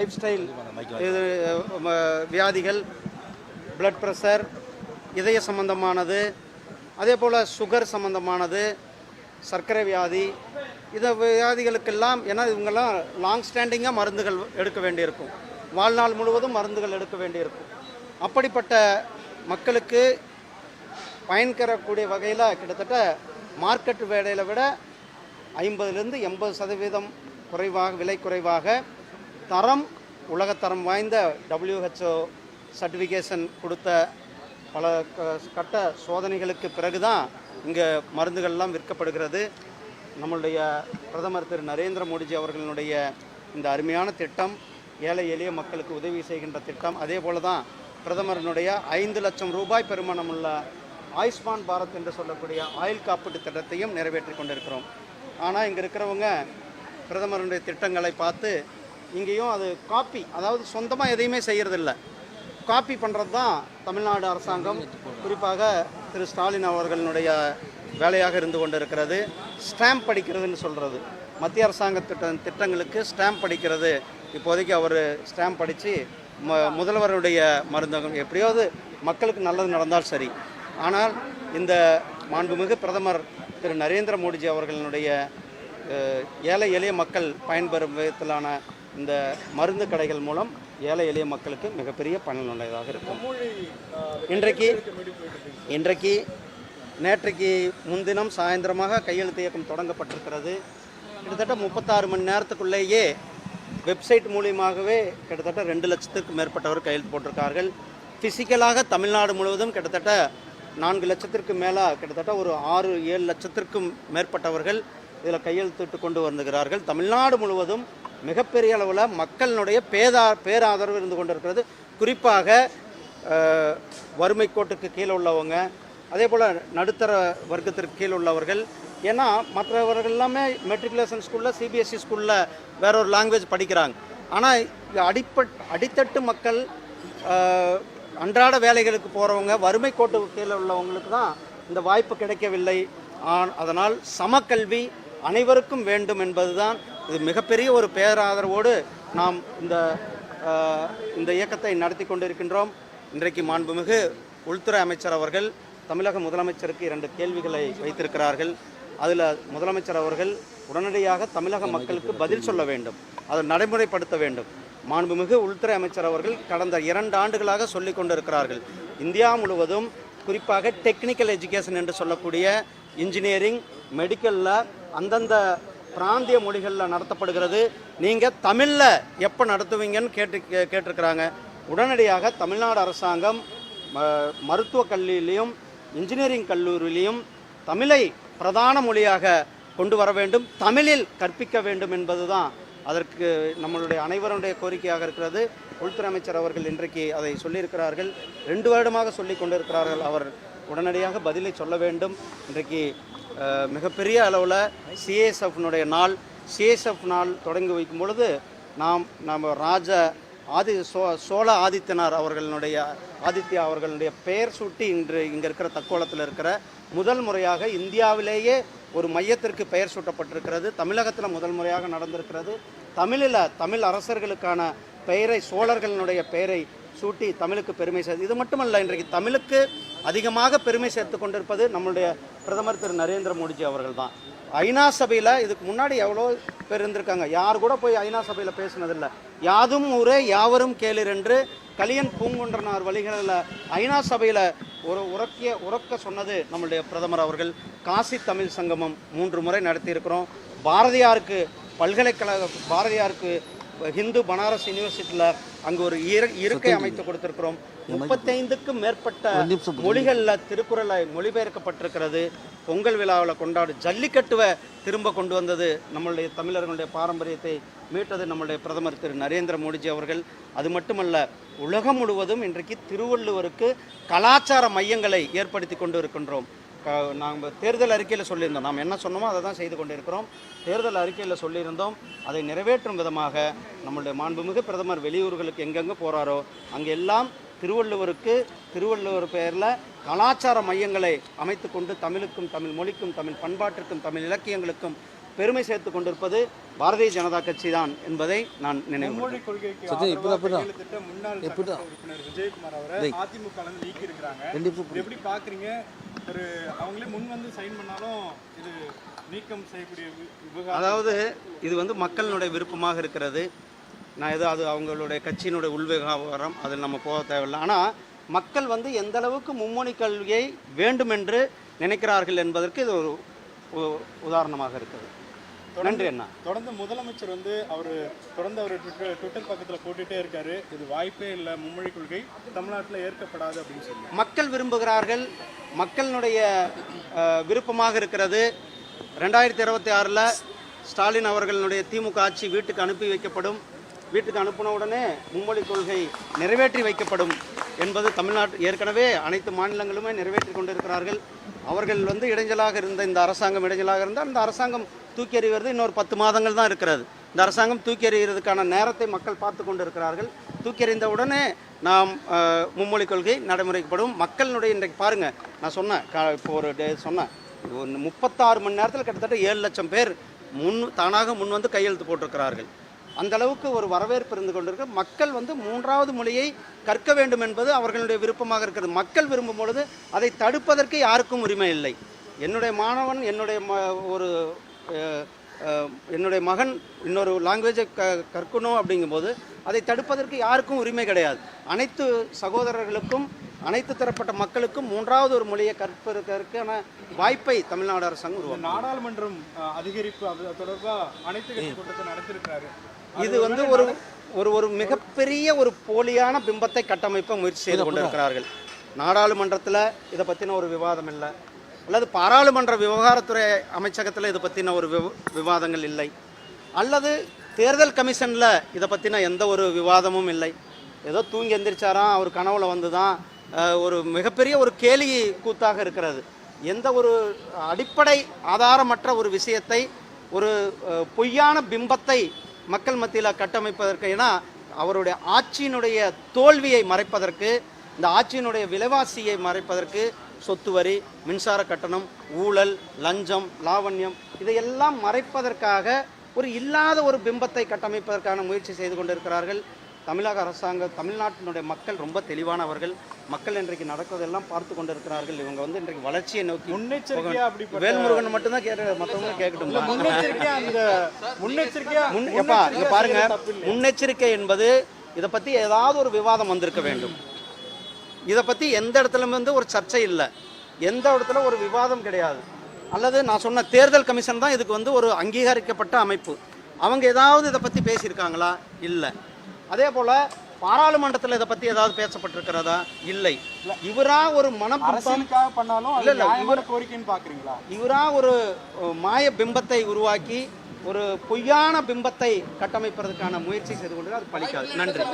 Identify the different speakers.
Speaker 1: Life style இது வியாதிகள் blood pressure இதய சம்பந்தமானது அதே போல் சுகர் சம்பந்தமானது சர்க்கரை வியாதி இந்த வியாதிகளுக்கெல்லாம் ஏன்னா இவங்கெல்லாம் லாங் ஸ்டாண்டிங்காக மருந்துகள் எடுக்க வேண்டியிருக்கும். வாழ்நாள் முழுவதும் மருந்துகள் எடுக்க வேண்டியிருக்கும். அப்படிப்பட்ட மக்களுக்கு பயன்கரக்கூடிய வகையில் கிட்டத்தட்ட மார்க்கெட் வேலையில் விட ஐம்பதுலேருந்து எண்பது சதவீதம் குறைவாக விலை குறைவாக தரம் உலகத்தரம் வாய்ந்த டபிள்யூஹெச்ஓ சர்டிஃபிகேஷன் கொடுத்த பல க- கட்ட சோதனைகளுக்கு பிறகு தான் இங்கே மருந்துகள்லாம் விற்கப்படுகிறது. நம்மளுடைய பிரதமர் திரு நரேந்திர மோடிஜி அவர்களுடைய இந்த அருமையான திட்டம் ஏழை எளிய மக்களுக்கு உதவி செய்கின்ற திட்டம் அதே போல தான் பிரதமரினுடைய ஐந்து லட்சம் ரூபாய் பெருமானமுள்ள ஆயுஷ்மான் பாரத் என்று சொல்லக்கூடிய ஆயுள் காப்பீட்டு திட்டத்தையும் நிறைவேற்றி கொண்டிருக்கிறோம். ஆனால் இங்கே இருக்கிறவங்க பிரதமருடைய திட்டங்களை பார்த்து இங்கேயும் அது காப்பி அதாவது சொந்தமாக எதையுமே செய்கிறதில்ல காப்பி பண்ணுறது தான் தமிழ்நாடு அரசாங்கம். குறிப்பாக திரு ஸ்டாலின் அவர்களுடைய வேலையாக இருந்து கொண்டிருக்கிறது. ஸ்டாம்ப் படிக்கிறதுன்னு சொல்கிறது மத்திய அரசாங்க திட்ட திட்டங்களுக்கு ஸ்டாம்ப் படிக்கிறது. இப்போதைக்கு அவர் ஸ்டாம்ப் படித்து ம முதல்வருடைய மருந்தகம் எப்படியாவது மக்களுக்கு நல்லது நடந்தால் சரி. ஆனால் இந்த மாண்புமிகு பிரதமர் திரு நரேந்திர மோடிஜி அவர்களுடைய ஏழை எளிய மக்கள் பயன்பெறும் விதத்திலான இந்த மருந்து கடைகள் மூலம் ஏழை எளிய மக்களுக்கு மிகப்பெரிய பயனுள்ளதாக இருக்கும். இன்றைக்கு இன்றைக்கு நேற்றைக்கு முன்தினம் சாயந்தரமாக கையெழுத்து இயக்கம் தொடங்கப்பட்டிருக்கிறது. கிட்டத்தட்ட முப்பத்தாறு மணி நேரத்துக்குள்ளேயே வெப்சைட் மூலியமாகவே கிட்டத்தட்ட ரெண்டு லட்சத்துக்கு மேற்பட்டவர் கையெழுத்து போட்டிருக்கார்கள். ஃபிசிக்கலாக தமிழ்நாடு முழுவதும் கிட்டத்தட்ட நான்கு லட்சத்திற்கு மேலே கிட்டத்தட்ட ஒரு ஆறு ஏழு லட்சத்திற்கும் மேற்பட்டவர்கள் இதில் கையெழுத்திட்டு கொண்டு வந்துகிறார்கள் தமிழ்நாடு முழுவதும் மிகப்பெரிய அளவில் மக்களினுடைய பேதா பேராதரவு இருந்து கொண்டிருக்கிறது. குறிப்பாக வறுமை கோட்டுக்கு கீழே உள்ளவங்க அதே போல் நடுத்தர வர்க்கத்திற்கு கீழே உள்ளவர்கள். ஏன்னா மற்றவர்கள் எல்லாமே மெட்ரிகுலேஷன் ஸ்கூலில் சிபிஎஸ்சி ஸ்கூலில் வேற ஒரு லாங்குவேஜ் படிக்கிறாங்க. ஆனால் அடிப்பட் அடித்தட்டு மக்கள் அன்றாட வேலைகளுக்கு போகிறவங்க வறுமை கோட்டுக்கு கீழே உள்ளவங்களுக்கு தான் இந்த வாய்ப்பு கிடைக்கவில்லை. ஆன் அதனால் சமக்கல்வி அனைவருக்கும் வேண்டும் என்பதுதான் இது மிகப்பெரிய ஒரு பேராதரவோடு நாம் இந்த இந்த இயக்கத்தை நடத்தி கொண்டிருக்கின்றோம். இன்றைக்கு மாண்புமிகு உள்துறை அமைச்சர் அவர்கள் தமிழக முதலமைச்சருக்கு இரண்டு கேள்விகளை வைத்திருக்கிறார்கள். அதில் முதலமைச்சர் அவர்கள் உடனடியாக தமிழக மக்களுக்கு பதில் சொல்ல வேண்டும். அதை நடைமுறைப்படுத்த வேண்டும். மாண்புமிகு உள்துறை அமைச்சர் அவர்கள் கடந்த இரண்டு ஆண்டுகளாக சொல்லிக் கொண்டிருக்கிறார்கள். இந்தியா முழுவதும் குறிப்பாக டெக்னிக்கல் எஜுகேஷன் என்று சொல்லக்கூடிய இன்ஜினியரிங் மெடிக்கலில் அந்தந்த பிராந்திய மொழிகளில் நடத்தப்படுகிறது. நீங்கள் தமிழில் எப்போ நடத்துவீங்கன்னு கேட்டு கே- கேட்டிருக்கிறாங்க. உடனடியாக தமிழ்நாடு அரசாங்கம் ம- மருத்துவக் கல்லூரியிலையும் இன்ஜினியரிங் கல்லூரியிலையும் தமிழை பிரதான மொழியாக கொண்டு வர வேண்டும். தமிழில் கற்பிக்க வேண்டும் என்பதுதான் அதற்கு நம்மளுடைய அனைவருடைய கோரிக்கையாக இருக்கிறது. உள்துறை அமைச்சர் அவர்கள் இன்றைக்கு அதை சொல்லியிருக்கிறார்கள். ரெண்டு வருடமாக சொல்லி கொண்டிருக்கிறார்கள். அவர் உடனடியாக பதிலை சொல்ல வேண்டும். இன்றைக்கு மிகப்பெரிய அளவில் சிஎஸ்எஃப்னுடைய நாள் சிஎஸ்எஃப் நாள் தொடங்கி வைக்கும் பொழுது நாம் நம்ம ராஜ ஆதி சோ சோழ ஆதித்யனார் அவர்களுடைய ஆதித்யா அவர்களுடைய பெயர் சூட்டி இன்று இங்கே இருக்கிற தக்கோலத்தில் இருக்கிற முதல் முறையாக இந்தியாவிலேயே ஒரு மையத்திற்கு பெயர் சூட்டப்பட்டிருக்கிறது. தமிழகத்தில் முதல் முறையாக நடந்திருக்கிறது. தமிழில் தமிழ் அரசர்களுக்கான பெயரை சோழர்களுடைய பெயரை சூட்டி தமிழுக்கு பெருமை சேர்த்து இது மட்டுமல்ல இன்றைக்கு தமிழுக்கு அதிகமாக பெருமை சேர்த்து கொண்டிருப்பது நம்மளுடைய பிரதமர் திரு நரேந்திர மோடிஜி அவர்கள் தான் ஐநா சபையில் இதுக்கு முன்னாடி எவ்வளோ பேர் இருந்திருக்காங்க. யார் கூட போய் ஐநா சபையில் பேசினதில்லை. யாதும் ஊரே யாவரும் கேளிர் என்று கலியன் பூங்குன்றனார் வழிகளில் ஐநா சபையில் ஒரு உறக்கிய உறக்க சொன்னது நம்மளுடைய பிரதமர் அவர்கள். காசி தமிழ் சங்கமம் மூன்று முறை நடத்தியிருக்கிறோம். பாரதியாருக்கு பல்கலைக்கழக பாரதியாருக்கு ஹிந்து பனாரஸ் யூனிவர்சிட்டியில் அங்கே ஒரு இரு- இருக்கை அமைத்து கொடுத்திருக்கிறோம். முப்பத்தைந்துக்கும் மேற்பட்ட மொழிகளில் திருக்குறளை மொழிபெயர்க்கப்பட்டிருக்கிறது. பொங்கல் விழாவில் கொண்டாடு ஜல்லிக்கட்டுவை திரும்ப கொண்டு வந்தது நம்மளுடைய தமிழர்களுடைய பாரம்பரியத்தை மீட்டது நம்மளுடைய பிரதமர் திரு நரேந்திர மோடிஜி அவர்கள். அது மட்டுமல்ல உலகம் முழுவதும் இன்றைக்கு திருவள்ளுவருக்கு கலாச்சார மையங்களை ஏற்படுத்தி கொண்டு இருக்கின்றோம். நாங்கள் தேர்தல் அறிக்கையில் சொல்லியிருந்தோம். நாம் என்ன சொன்னோமோ அதை தான் செய்து கொண்டிருக்கிறோம். தேர்தல் அறிக்கையில் சொல்லியிருந்தோம். அதை நிறைவேற்றும் விதமாக நம்மளுடைய மாண்புமிகு பிரதமர் வெளியூர்களுக்கு எங்கெங்கே போகிறாரோ அங்கே எல்லாம் திருவள்ளுவருக்கு திருவள்ளுவர் பெயரில் கலாச்சார மையங்களை அமைத்து கொண்டு தமிழுக்கும் தமிழ் மொழிக்கும் தமிழ் பண்பாட்டிற்கும் தமிழ் இலக்கியங்களுக்கும் பெருமை சேர்த்து கொண்டிருப்பது பாரதிய ஜனதா கட்சி தான் என்பதை நான் நினைவு அதாவது இது வந்து மக்களினுடைய விருப்பமாக இருக்கிறது. நான் ஏதோ அது அவங்களுடைய கட்சியினுடைய உள்விவகாரம் அதில் நம்ம போக தேவையில்லை. ஆனால் மக்கள் வந்து எந்த அளவுக்கு மும்மொழி கல்வியை வேண்டுமென்று நினைக்கிறார்கள் என்பதற்கு இது ஒரு உதாரணமாக இருக்குது. நன்றி அண்ணா.
Speaker 2: தொடர்ந்து முதலமைச்சர் வந்து அவர் தொடர்ந்து அவர் ட்விட்டர் ட்விட்டர் பக்கத்தில் போட்டுட்டே இருக்காரு. இது வாய்ப்பே இல்லை மும்மொழி கொள்கை தமிழ்நாட்டில் ஏற்கப்படாது அப்படின்னு சொல்லி
Speaker 1: மக்கள் விரும்புகிறார்கள் மக்களினுடைய விருப்பமாக இருக்கிறது. ரெண்டாயிரத்தி இருபத்தி ஆறில் ஸ்டாலின் அவர்களுடைய திமுக ஆட்சி வீட்டுக்கு அனுப்பி வைக்கப்படும். வீட்டுக்கு அனுப்பின உடனே மும்மொழி கொள்கை நிறைவேற்றி வைக்கப்படும் என்பது தமிழ்நாட்டு ஏற்கனவே அனைத்து மாநிலங்களுமே நிறைவேற்றி கொண்டிருக்கிறார்கள். அவர்கள் வந்து இடைஞ்சலாக இருந்த இந்த அரசாங்கம் இடைஞ்சலாக இருந்தால் அந்த அரசாங்கம் தூக்கி எறிவது இன்னொரு பத்து மாதங்கள் தான் இருக்கிறது. இந்த அரசாங்கம் தூக்கி எறிகிறதுக்கான நேரத்தை மக்கள் பார்த்து கொண்டிருக்கிறார்கள். தூக்கி எறிந்த உடனே நாம் மும்மொழி கொள்கை நடைமுறைக்கப்படும் மக்களினுடைய இன்றைக்கு பாருங்கள் நான் சொன்னேன் கா- இப்போ ஒரு டே சொன்னேன் ஒன்று முப்பத்தாறு மணி நேரத்தில் கிட்டத்தட்ட ஏழு லட்சம் பேர் முன் தானாக முன் வந்து கையெழுத்து போட்டிருக்கிறார்கள். அந்த அளவுக்கு ஒரு வரவேற்பு இருந்து கொண்டிருக்கு. மக்கள் வந்து மூன்றாவது மொழியை கற்க வேண்டும் என்பது அவர்களுடைய விருப்பமாக இருக்கிறது. மக்கள் விரும்பும் பொழுது அதை தடுப்பதற்கு யாருக்கும் உரிமை இல்லை. என்னுடைய மாணவன் என்னுடைய ம ஒரு என்னுடைய மகன் இன்னொரு லாங்குவேஜை க கற்கணும் அப்படிங்கும்போது அதை தடுப்பதற்கு யாருக்கும் உரிமை கிடையாது. அனைத்து சகோதரர்களுக்கும் அனைத்து தரப்பட்ட மக்களுக்கும் மூன்றாவது ஒரு மொழியை கற்பதற்கான வாய்ப்பை தமிழ்நாடு அரசாங்கம் உருவாக்கும்
Speaker 2: நாடாளுமன்றம் அதிகரிப்பு அது தொடர்பாக அனைத்து கட்சி கூட்டத்தை நடத்திருக்கிறாரு
Speaker 1: இது வந்து ஒரு ஒரு ஒரு மிகப்பெரிய ஒரு போலியான பிம்பத்தை கட்டமைப்ப முயற்சி செய்து கொண்டிருக்கிறார்கள். நாடாளுமன்றத்தில் இதை பற்றின ஒரு விவாதம் இல்லை. அல்லது பாராளுமன்ற விவகாரத்துறை அமைச்சகத்தில் இதை பற்றின ஒரு விவ- விவாதங்கள் இல்லை. அல்லது தேர்தல் கமிஷனில் இதை பற்றின எந்த ஒரு விவாதமும் இல்லை. ஏதோ தூங்கி எந்திரிச்சாராம் அவர் கனவுல வந்து தான் ஒரு மிகப்பெரிய ஒரு கேலி கூத்தாக இருக்கிறது. எந்த ஒரு அடிப்படை ஆதாரமற்ற ஒரு விஷயத்தை ஒரு பொய்யான பிம்பத்தை மக்கள் மத்தியில் கட்டமைப்பதற்கு ஏன்னா அவருடைய ஆட்சியினுடைய தோல்வியை மறைப்பதற்கு இந்த ஆட்சியினுடைய விலைவாசியை மறைப்பதற்கு சொத்து வரி மின்சார கட்டணம் ஊழல் லஞ்சம் லாவண்யம் இதையெல்லாம் மறைப்பதற்காக ஒரு இல்லாத ஒரு பிம்பத்தை கட்டமைப்பதற்கான முயற்சி செய்து கொண்டிருக்கிறார்கள். தமிழக அரசாங்கம் தமிழ்நாட்டினுடைய மக்கள் ரொம்ப தெளிவானவர்கள். மக்கள் இன்றைக்கு நடக்குவதெல்லாம் பார்த்து கொண்டிருக்கிறார்கள். இவங்க வந்து இன்றைக்கு வளர்ச்சியை நோக்கி
Speaker 2: முன்னெச்சரிக்கையா
Speaker 1: வேல்முருகன் மட்டும்தான் கேட்க மற்றவங்க கேட்கட்டும்.
Speaker 2: முன்னெச்சரிக்கையா அந்த முன்னெச்சரிக்கையா
Speaker 1: முன் எப்பா இங்க பாருங்க. முன்னெச்சரிக்கை என்பது இதை பத்தி ஏதாவது ஒரு விவாதம் வந்திருக்க வேண்டும். இதை பத்தி எந்த இடத்துல வந்து ஒரு சர்ச்சை இல்லை. எந்த இடத்துல ஒரு விவாதம் கிடையாது. அல்லது நான் சொன்ன தேர்தல் கமிஷன் தான் இதுக்கு வந்து ஒரு அங்கீகரிக்கப்பட்ட அமைப்பு. அவங்க ஏதாவது இதை பத்தி பேசியிருக்காங்களா? இல்லை. அதே போல பாராளுமன்றத்தில் இதை பத்தி ஏதாவது பேசப்பட்டிருக்கிறதா? இல்லை. இவரா ஒரு மனப்பிம்பம்
Speaker 2: அரசியலுக்காக பண்ணாலும்
Speaker 1: இல்ல, இல்ல,
Speaker 2: நியாயமான கோரிக்கைன்னு பாக்குறீங்களா
Speaker 1: இவரா ஒரு மாய பிம்பத்தை உருவாக்கி ஒரு பொய்யான பிம்பத்தை கட்டமைப்பதற்கான முயற்சி செய்து கொண்டு அது பலிக்காது. நன்றி.